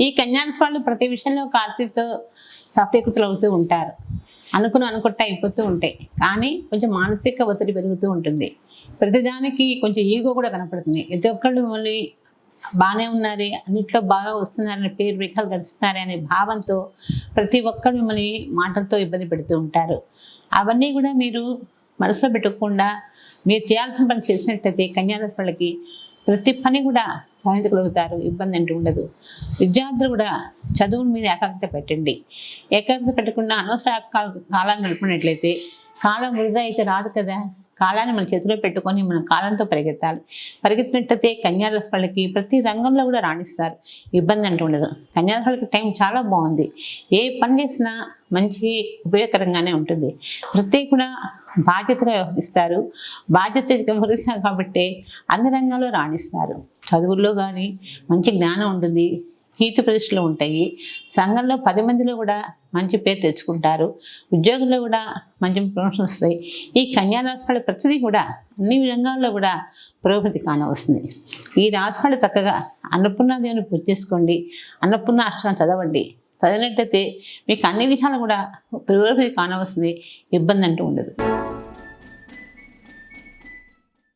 ఈ కన్యాస్ వాళ్ళు ప్రతి విషయంలో కార్తీతో సఫలీకృతులు అవుతూ ఉంటారు. అనుకుని అనుకుంటా అయిపోతూ ఉంటాయి. కానీ కొంచెం మానసిక ఒత్తిడి పెరుగుతూ ఉంటుంది. ప్రతిదానికి కొంచెం ఈగో కూడా కనపడుతుంది. ప్రతి ఒక్కళ్ళు మిమ్మల్ని బాగానే ఉన్నారే అన్నిట్లో బాగా వస్తున్నారని పేరు రేఖలు గడుస్తున్నారే అనే భావంతో ప్రతి ఒక్కరు మిమ్మల్ని మాటలతో ఇబ్బంది పెడుతూ ఉంటారు. అవన్నీ కూడా మీరు మనసులో పెట్టకుండా మీరు చేయాల్సిన పని చేసినట్టయితే కన్యారాశి వాళ్ళకి ప్రతి పని కూడా సాధించగలుగుతారు ఇబ్బంది అంటూ ఉండదు. విద్యార్థులు కూడా చదువుల మీద ఏకాగ్రత పెట్టండి. ఏకాగ్రత పెట్టకుండా అనవసర కాల- కాలం గడిపినట్లయితే కాలం వృధా అయితే రాదు కదా. కాలాన్ని మన చేతిలో పెట్టుకొని మన కాలంతో పరిగెత్తాలి. పరిగెత్తినట్టయితే కన్యారాశి వాళ్ళకి ప్రతి రంగంలో కూడా రాణిస్తారు. ఇబ్బంది అంటూ ఉండదు. కన్యారాశి వాళ్ళకి టైం చాలా బాగుంది. ఏ పని చేసినా మంచి ఉపయోగకరంగానే ఉంటుంది. ప్రతి కూడా బాధ్యతగా వ్యవహరిస్తారు. బాధ్యత కాబట్టి అన్ని రంగాల్లో రాణిస్తారు. చదువుల్లో కానీ మంచి జ్ఞానం ఉంటుంది. కీర్తి ప్రతిష్టలు ఉంటాయి. సంఘంలో పది మందిలో కూడా మంచి పేరు తెచ్చుకుంటారు. ఉద్యోగంలో కూడా మంచి ప్రమోషన్ వస్తాయి. ఈ కన్యా వాళ్ళ ప్రతిదీ కూడా అన్ని రంగాల్లో కూడా పురోగతి కానవస్తుంది. ఈ రాశి చక్కగా అన్నపూర్ణ దేవుని పూజ చేసుకోండి. అన్నపూర్ణ అష్టకం చదవండి. చదివినట్టయితే మీకు అన్ని విషయాలు కూడా పురోగతి కానవస్తుంది. ఇబ్బంది అంటూ ఉండదు.